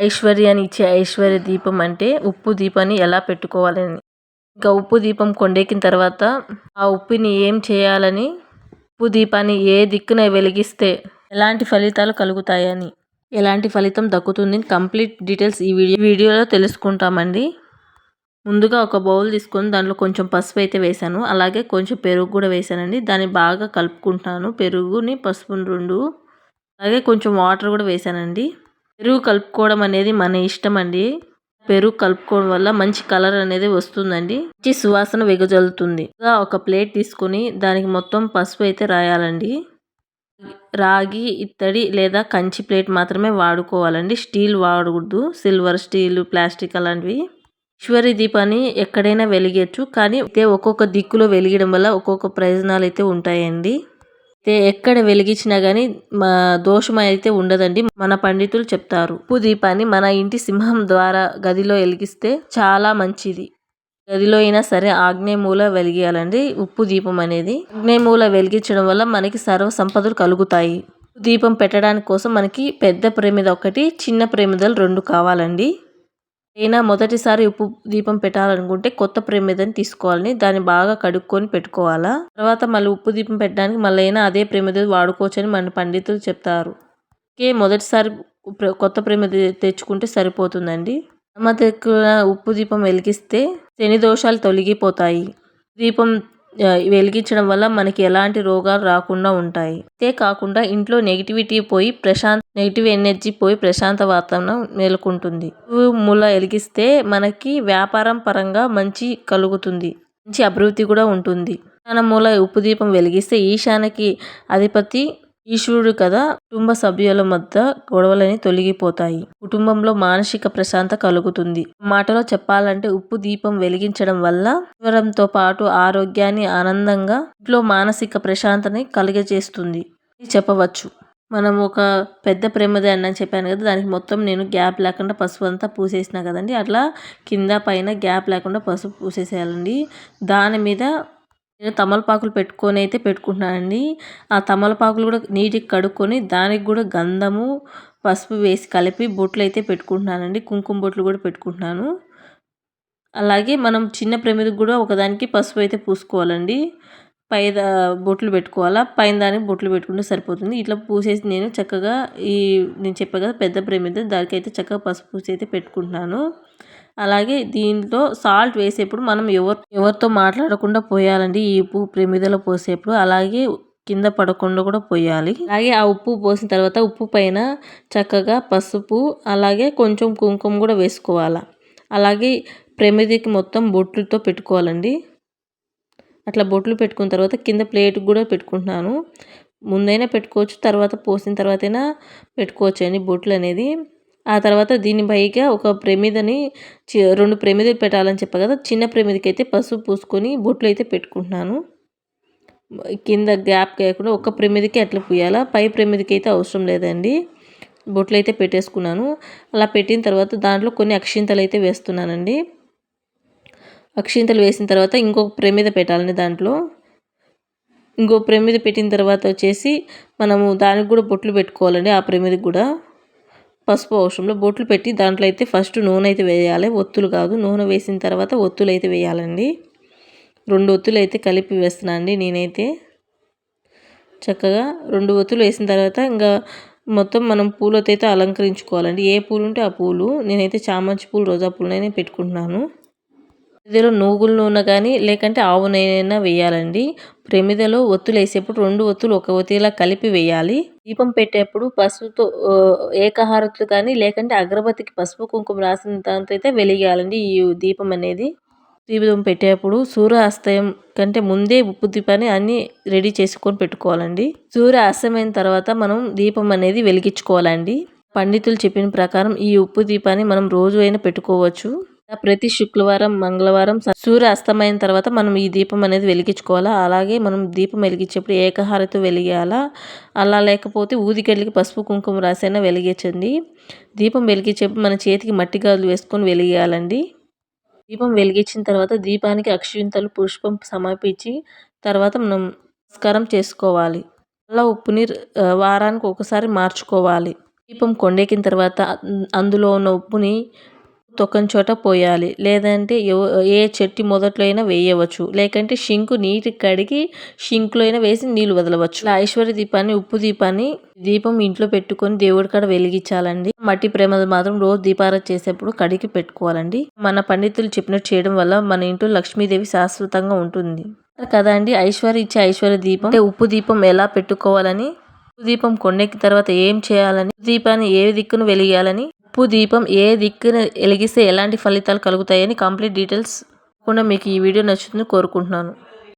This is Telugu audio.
ఐశ్వర్యాన్ని ఇచ్చే ఐశ్వర్య దీపం అంటే ఉప్పు దీపాన్ని ఎలా పెట్టుకోవాలని ఇంకా ఉప్పు దీపం కొండెక్కిన తర్వాత ఆ ఉప్పుని ఏం చేయాలని ఉప్పు దీపాన్ని ఏ దిక్కున వెలిగిస్తే ఎలాంటి ఫలితాలు కలుగుతాయని ఎలాంటి ఫలితం దక్కుతుంది కంప్లీట్ డీటెయిల్స్ ఈ వీడియో వీడియోలో తెలుసుకుంటామండి. ముందుగా ఒక బౌల్ తీసుకొని దాంట్లో కొంచెం పసుపు అయితే వేసాను అలాగే కొంచెం పెరుగు కూడా వేసానండి దాన్ని బాగా కలుపుకుంటాను. పెరుగుని పసుపుని రెండు. అలాగే కొంచెం వాటర్ కూడా వేసానండి పెరుగు కలుపుకోవడం అనేది మన ఇష్టం అండి. పెరుగు కలుపుకోవడం వల్ల మంచి కలర్ అనేది వస్తుందండి. మంచి సువాసన వెగజల్లుతుంది. ఒక ప్లేట్ తీసుకొని దానికి మొత్తం పసుపు అయితే రాయాలండి. రాగి ఇత్తడి లేదా కంచి ప్లేట్ మాత్రమే వాడుకోవాలండి. స్టీల్ వాడకూడదు. సిల్వర్ స్టీల్ ప్లాస్టిక్ అలాంటివి. ఈశ్వరి దీపాన్ని ఎక్కడైనా వెలిగచ్చు కానీ అయితే ఒక్కొక్క దిక్కులో వెలిగడం వల్ల ఒక్కొక్క ప్రయోజనాలు అయితే ఉంటాయండి. ఎక్కడ వెలిగించినా కానీ మా దోషం అయితే ఉండదండి మన పండితులు చెప్తారు. ఉప్పు దీపాన్ని మన ఇంటి సింహం ద్వారా గదిలో వెలిగిస్తే చాలా మంచిది. గదిలో అయినా సరే ఆగ్నేయ మూల వెలిగియాలండి ఉప్పు దీపం అనేది. ఆగ్నేయ మూల వెలిగించడం వల్ల మనకి సర్వ సంపదలు కలుగుతాయి. దీపం పెట్టడానికి కోసం మనకి పెద్ద ప్రమిద ఒకటి చిన్న ప్రమిదలు రెండు కావాలండి. అయినా మొదటిసారి ఉప్పు దీపం పెట్టాలనుకుంటే కొత్త ప్రమిదని తీసుకోవాలని దాన్ని బాగా కడుక్కొని పెట్టుకోవాలా? తర్వాత మళ్ళీ ఉప్పు దీపం పెట్టడానికి మళ్ళీ అయినా అదే ప్రమిద వాడుకోవచ్చని మన పండితులు చెప్తారు. ఓకే మొదటిసారి కొత్త ప్రేమ తెచ్చుకుంటే సరిపోతుందండి. అమ్మ దగ్గర ఉప్పు దీపం వెలిగిస్తే శని దోషాలు తొలగిపోతాయి. దీపం వెలిగించడం వల్ల మనకి ఎలాంటి రోగాలు రాకుండా ఉంటాయి. అంతే కాకుండా ఇంట్లో నెగిటివిటీ పోయి ప్రశాంత్ నెగిటివ్ ఎనర్జీ పోయి ప్రశాంత వాతావరణం నెలకొంటుంది. మూల వెలిగిస్తే మనకి వ్యాపారం పరంగా మంచి కలుగుతుంది. మంచి అభివృద్ధి కూడా ఉంటుంది. మన మూల ఉప్పు దీపం వెలిగిస్తే ఈశానకి అధిపతి ఈశ్వరుడు కదా కుటుంబ సభ్యుల మధ్య గొడవలని తొలగిపోతాయి. కుటుంబంలో మానసిక ప్రశాంత కలుగుతుంది. మాటలో చెప్పాలంటే ఉప్పు దీపం వెలిగించడం వల్ల ఈశ్వరంతో పాటు ఆరోగ్యాన్ని ఆనందంగా ఇంట్లో మానసిక ప్రశాంతని కలిగజేస్తుంది. చెప్పవచ్చు. మనం ఒక పెద్ద ప్రేమది అని చెప్పాను కదా దానికి మొత్తం నేను గ్యాప్ లేకుండా పసుపు అంతా పూసేసిన కదండి అట్లా కింద పైన గ్యాప్ లేకుండా పసుపు పూసేసేయాలండి. దాని మీద నేను తమలపాకులు పెట్టుకొని అయితే పెట్టుకుంటున్నానండి. ఆ తమలపాకులు కూడా నీటికి కడుక్కొని దానికి కూడా గంధము పసుపు వేసి కలిపి బొట్లు అయితే పెట్టుకుంటున్నానండి. కుంకుమ బొట్లు కూడా పెట్టుకుంటున్నాను. అలాగే మనం చిన్న ప్రమిదకు కూడా ఒకదానికి పసుపు అయితే పూసుకోవాలండి. పై బొట్లు పెట్టుకోవాలా? పైన దానికి బొట్లు పెట్టుకుంటే సరిపోతుంది. ఇట్లా పూసేసి నేను చక్కగా ఈ నేను చెప్పా కదా పెద్ద ప్రమిద దానికి అయితే చక్కగా పసుపు పూసి అయితే పెట్టుకుంటున్నాను. అలాగే దీంట్లో సాల్ట్ వేసేప్పుడు మనం ఎవరు ఎవరితో మాట్లాడకుండా పోయాలండి. ఈ ఉప్పు ప్రమిదలో పోసేప్పుడు అలాగే కింద పడకుండా కూడా పోయాలి. అలాగే ఆ ఉప్పు పోసిన తర్వాత ఉప్పు పైన చక్కగా పసుపు అలాగే కొంచెం కుంకుమ కూడా వేసుకోవాలి. అలాగే ప్రమిదికి మొత్తం బొట్లతో పెట్టుకోవాలండి. అట్లా బొట్లు పెట్టుకున్న తర్వాత కింద ప్లేట్ కూడా పెట్టుకుంటున్నాను. ముందైనా పెట్టుకోవచ్చు తర్వాత పోసిన తర్వాతైనా పెట్టుకోవచ్చు అండి బొట్లు అనేది ఆ తర్వాత దీని పైగా ఒక ప్రమిదని రెండు ప్రమిదలు పెట్టాలని చెప్పా కదా చిన్న ప్రమిదికి అయితే పసుపు పూసుకొని బొట్లు అయితే పెట్టుకుంటున్నాను. కింద గ్యాప్ కాకుండా ఒక ప్రమిదికి అట్లా పూయాలా పై ప్రమిదికి అయితే అవసరం లేదండి. బొట్లు అయితే పెట్టేసుకున్నాను. అలా పెట్టిన తర్వాత దాంట్లో కొన్ని అక్షింతలు అయితే వేస్తున్నానండి. అక్షింతలు వేసిన తర్వాత ఇంకొక ప్రమిద పెట్టాలండి దాంట్లో. ఇంకో ప్రమిద పెట్టిన తర్వాత వచ్చేసి మనము దానికి కూడా బొట్లు పెట్టుకోవాలండి ఆ ప్రమిదికి కూడా. పసుపు అవసరంలో బొట్లు పెట్టి దాంట్లో అయితే ఫస్ట్ నూనె అయితే వేయాలి. ఒత్తులు కాదు నూనె వేసిన తర్వాత ఒత్తులు అయితే వేయాలండి. రెండు ఒత్తులు అయితే కలిపి వేస్తున్నా అండి నేనైతే. చక్కగా రెండు ఒత్తులు వేసిన తర్వాత ఇంకా మొత్తం మనం పూలతో అయితే అలంకరించుకోవాలండి. ఏ పూలు ఉంటే ఆ పూలు. నేనైతే చామంతి పూలు రోజా పూలనైనా పెట్టుకుంటున్నాను. ఇందులో నువ్వుల నూనె కానీ లేకంటే ఆవు నూనె వేయాలండి. ప్రమిదలో ఒత్తులు వేసేప్పుడు రెండు ఒత్తులు ఒక ఒత్తిలా కలిపి వేయాలి. దీపం పెట్టేప్పుడు పసుపుతో ఏకహారతులు కానీ లేకంటే అగరబత్తికి పసుపు కుంకుమ రాసిన దాంతో అయితే వెలిగాలండి ఈ దీపం అనేది. దీపం పెట్టేప్పుడు సూర్య అస్తయం కంటే ముందే ఉప్పు దీపాన్ని అన్ని రెడీ చేసుకొని పెట్టుకోవాలండి. సూర్య అస్తమైన తర్వాత మనం దీపం అనేది వెలిగించుకోవాలండి. పండితులు చెప్పిన ప్రకారం ఈ ఉప్పు దీపాన్ని మనం రోజు అయినా పెట్టుకోవచ్చు. ప్రతి శుక్రవారం మంగళవారం సూర్య అస్తమైన తర్వాత మనం ఈ దీపం అనేది వెలిగించుకోవాలా? అలాగే మనం దీపం వెలిగించేప్పుడు ఏకహారతో వెలిగేయాలా? అలా లేకపోతే ఊదికెళ్ళికి పసుపు కుంకుమ రాసైనా వెలిగించండి. దీపం వెలిగించేప్పుడు మన చేతికి మట్టి గాజులు వేసుకొని వెలిగేయాలండి. దీపం వెలిగించిన తర్వాత దీపానికి అక్షింతలు పుష్పం సమర్పించి తర్వాత మనం నమస్కారం చేసుకోవాలి. అలా ఉప్పుని వారానికి ఒకసారి మార్చుకోవాలి. దీపం కొండెక్కిన తర్వాత అందులో ఉన్న ఉప్పుని తొక్కని చోట పోయాలి. లేదంటే ఏ చెట్టు మొదట్లో అయినా వేయవచ్చు. లేకంటే షింకు నీటి కడిగి షింకులో అయినా వేసి నీళ్ళు వదలవచ్చు. ఐశ్వర్య దీపాన్ని ఉప్పు దీపాన్ని దీపం ఇంట్లో పెట్టుకొని దేవుడి కాడ వెలిగించాలండి. మట్టి ప్రేమలు మాత్రం రోజు దీపారాధన చేసేప్పుడు కడిగి పెట్టుకోవాలండి. మన పండితులు చెప్పినట్టు చేయడం వల్ల మన ఇంట్లో లక్ష్మీదేవి శాశ్వతంగా ఉంటుంది. కదా అండి? ఐశ్వర్య ఇచ్చే ఐశ్వర్య దీపం. అంటే ఉప్పు దీపం ఎలా పెట్టుకోవాలని ఉప్పు దీపం కొండెక్కిన తర్వాత ఏం చేయాలని దీపాన్ని ఏ దిక్కును వెలిగాలని ఉప్పు దీపం ఏ దిక్కున వెలిగిస్తే ఎలాంటి ఫలితాలు కలుగుతాయని కంప్లీట్ డీటెయిల్స్ కూడా మీకు ఈ వీడియో నచ్చుతుంది కోరుకుంటున్నాను.